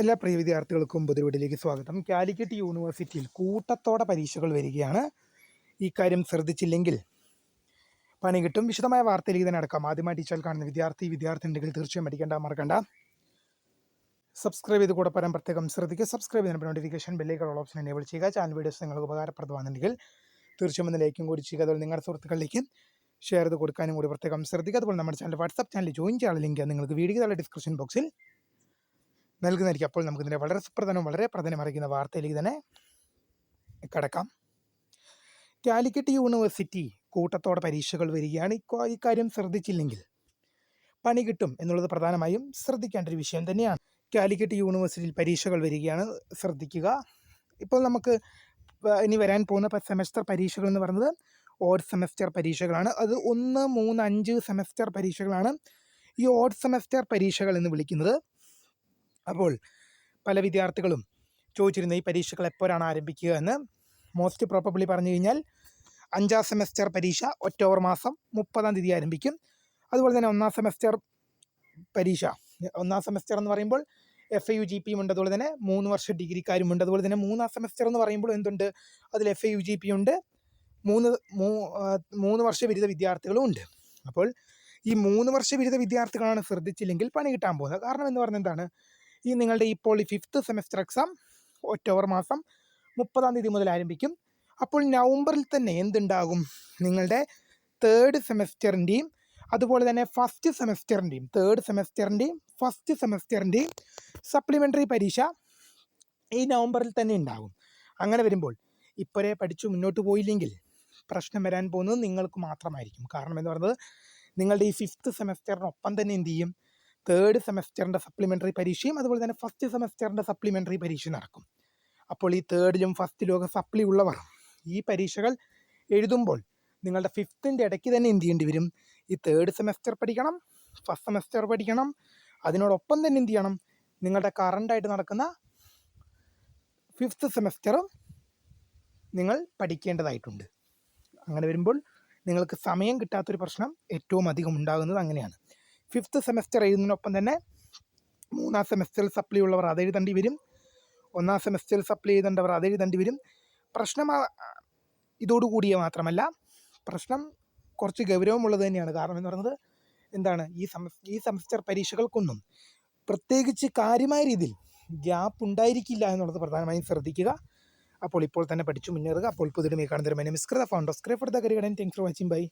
എല്ലാ പ്രിയ വിദ്യാർത്ഥികൾക്കും പുതുവീട്ടിലേക്ക് സ്വാഗതം. കാലിക്കറ്റ് യൂണിവേഴ്സിറ്റിയിൽ കൂട്ടത്തോടെ പരീക്ഷകൾ വരികയാണ്. ഈ കാര്യം ശ്രദ്ധിച്ചില്ലെങ്കിൽ പണി കിട്ടും. വിശദമായ വാർത്തയിലേക്ക് തന്നെ അടക്കാം ആദ്യമായി ടീച്ചർ കാണുന്ന വിദ്യാർത്ഥി വിദ്യാർത്ഥി ഉണ്ടെങ്കിൽ തീർച്ചയായും പഠിക്കേണ്ട മറക്കണ്ട. സബ്സ്ക്രൈബ് ചെയ്ത് കൂടെ പറയാൻ പ്രത്യേകം ശ്രദ്ധിക്കുക. സബ്സ്ക്രൈബ് ചെയ്യുന്ന നോട്ടിഫിക്കേഷൻ ബെല്ലേക്കുള്ള ഓപ്ഷൻ എനേബിൾ ചെയ്യുക. ചാനൽ വീഡിയോസ് നിങ്ങൾക്ക് ഉപകാരപ്രദമാണെങ്കിൽ തീർച്ചയായും ഒന്ന് ലൈക്കും കൂടി ചെയ്യുക. അതുപോലെ നിങ്ങളുടെ സുഹൃത്തുക്കളിലേക്ക് ഷെയർ ചെയ്ത് കൊടുക്കാനും കൂടി പ്രത്യേകം ശ്രദ്ധിക്കുക. അതുപോലെ നമ്മുടെ ചാനൽ വാട്സ്ആപ്പ് ചാനൽ ജോയിൻ ചെയ്യാനുള്ള ലിങ്ക് നിങ്ങൾക്ക് വീഡിയോ ഡിസ്ക്രിപ്ഷൻ ബോക്സിൽ നൽകുന്നതായിരിക്കും. അപ്പോൾ നമുക്ക് ഇതിന്റെ വളരെ സുപ്രധാനവും വളരെ പ്രധാനം അറിയിക്കുന്ന വാർത്തയിലേക്ക് തന്നെ കടക്കാം. കാലിക്കറ്റ് യൂണിവേഴ്സിറ്റി കൂട്ടത്തോടെ പരീക്ഷകൾ വരികയാണ്. ഇക്ക- ഇക്കാര്യം ശ്രദ്ധിച്ചില്ലെങ്കിൽ പണി കിട്ടും എന്നുള്ളത് പ്രധാനമായും ശ്രദ്ധിക്കേണ്ട ഒരു വിഷയം തന്നെയാണ്. കാലിക്കറ്റ് യൂണിവേഴ്സിറ്റിയിൽ പരീക്ഷകൾ വരികയാണ്. ശ്രദ്ധിക്കുക. ഇപ്പോൾ നമുക്ക് ഇനി വരാൻ പോകുന്ന സെമസ്റ്റർ പരീക്ഷകൾ എന്ന് പറയുന്നത് ഓഡ് സെമസ്റ്റർ പരീക്ഷകളാണ്. അത് ഒന്ന് മൂന്ന് അഞ്ച് സെമസ്റ്റർ പരീക്ഷകളാണ്. ഈ ഓഡ് സെമസ്റ്റർ പരീക്ഷകൾ എന്ന് വിളിക്കുന്നത് അപ്പോൾ പല വിദ്യാർത്ഥികളും ചോദിച്ചിരുന്ന ഈ പരീക്ഷകൾ എപ്പോഴാണ് ആരംഭിക്കുക? എന്ന്. മോസ്റ്റ് പ്രോബബ്ലി പറഞ്ഞു കഴിഞ്ഞാൽ അഞ്ചാം സെമസ്റ്റർ പരീക്ഷ ഒക്ടോബർ മാസം മുപ്പതാം തീയതി ആരംഭിക്കും. അതുപോലെ തന്നെ ഒന്നാം സെമസ്റ്റർ പരീക്ഷ. ഒന്നാം സെമസ്റ്റർ എന്ന് പറയുമ്പോൾ എഫ് യു ജി പിയും ഉണ്ട്. അതുപോലെ തന്നെ മൂന്ന് വർഷ ഡിഗ്രിക്കാരും ഉണ്ട്. അതുപോലെ തന്നെ മൂന്നാം സെമസ്റ്റർ എന്ന് പറയുമ്പോൾ എന്തുണ്ട്? അതിൽ എഫ് യു ജി പി ഉണ്ട്. മൂന്ന് മൂന്ന് വർഷ ബിരുദ വിദ്യാർത്ഥികളും ഉണ്ട്. അപ്പോൾ ഈ മൂന്ന് വർഷ ബിരുദ വിദ്യാർത്ഥികളാണ് ശ്രദ്ധിച്ചില്ലെങ്കിൽ പണി കിട്ടാൻ പോകുന്നത്. കാരണം എന്ന് പറഞ്ഞ എന്താണ്? ഈ നിങ്ങളുടെ ഇപ്പോൾ ഈ ഫിഫ്ത്ത് സെമസ്റ്റർ എക്സാം ഒക്ടോബർ മാസം മുപ്പതാം തീയതി മുതൽ ആരംഭിക്കും. അപ്പോൾ നവംബറിൽ തന്നെ എന്തുണ്ടാകും? നിങ്ങളുടെ തേർഡ് സെമസ്റ്ററിന്റെയും അതുപോലെ തന്നെ ഫസ്റ്റ് സെമസ്റ്ററിന്റെയും തേർഡ് സെമസ്റ്ററിന്റെയും ഫസ്റ്റ് സെമസ്റ്ററിന്റെയും സപ്ലിമെന്ററി പരീക്ഷ ഈ നവംബറിൽ തന്നെ ഉണ്ടാകും. അങ്ങനെ വരുമ്പോൾ ഇപ്പോഴേ പഠിച്ചു മുന്നോട്ട് പോയില്ലെങ്കിൽ പ്രശ്നം വരാൻ പോകുന്നത് നിങ്ങൾക്ക് മാത്രമായിരിക്കും. കാരണം എന്ന് പറയുന്നത് നിങ്ങളുടെ ഈ ഫിഫ്ത്ത് സെമസ്റ്ററിനൊപ്പം തന്നെ എന്ത് ചെയ്യും? തേർഡ് സെമസ്റ്ററിന്റെ സപ്ലിമെന്ററി പരീക്ഷയും അതുപോലെ തന്നെ ഫസ്റ്റ് സെമസ്റ്ററിന്റെ സപ്ലിമെന്ററി പരീക്ഷ നടക്കും. അപ്പോൾ ഈ തേർഡിലും ഫസ്റ്റിലും ഒക്കെ സപ്ലി ഉള്ളവർ ഈ പരീക്ഷകൾ എഴുതുമ്പോൾ നിങ്ങളുടെ ഫിഫ്ത്തിന്റെ ഇടയ്ക്ക് തന്നെ എന്ത് ചെയ്യേണ്ടി വരും? ഈ തേർഡ് സെമസ്റ്റർ പഠിക്കണം ഫസ്റ്റ് സെമസ്റ്റർ പഠിക്കണം അതിനോടൊപ്പം തന്നെ എന്ത് ചെയ്യണം? നിങ്ങളുടെ കറണ്ടായിട്ട് നടക്കുന്ന ഫിഫ്ത്ത് സെമസ്റ്ററും നിങ്ങൾ പഠിക്കേണ്ടതായിട്ടുണ്ട്. അങ്ങനെ വരുമ്പോൾ നിങ്ങൾക്ക് സമയം കിട്ടാത്തൊരു പ്രശ്നം ഏറ്റവും അധികം ഉണ്ടാകുന്നത് അങ്ങനെയാണ്. ഫിഫ്ത്ത് സെമസ്റ്റർ എഴുതുന്നതിനൊപ്പം തന്നെ മൂന്നാം സെമസ്റ്ററിൽ സപ്ലി ഉള്ളവർ അത് എഴുതേണ്ടി വരും. ഒന്നാം സെമസ്റ്ററിൽ സപ്ലൈ ചെയ്തേണ്ടവർ അത് എഴുതേണ്ടി വരും. പ്രശ്നം ഇതോടുകൂടിയ മാത്രമല്ല പ്രശ്നം കുറച്ച് ഗൗരവമുള്ളത് തന്നെയാണ്. കാരണം എന്ന് പറയുന്നത് എന്താണ്? ഈ ഈ സെമസ്റ്റർ പരീക്ഷകൾക്കൊന്നും പ്രത്യേകിച്ച് കാര്യമായ രീതിയിൽ ഗ്യാപ്പ് ഉണ്ടായിരിക്കില്ല എന്നുള്ളത് പ്രധാനമായും ശ്രദ്ധിക്കുക. അപ്പോൾ ഇപ്പോൾ തന്നെ പഠിച്ചു മുന്നേറുക. അപ്പോൾ പുതിയ കാണുന്ന മിസ്കൃത found of സ്ക്രൈഫ് for the career thanks for watching bye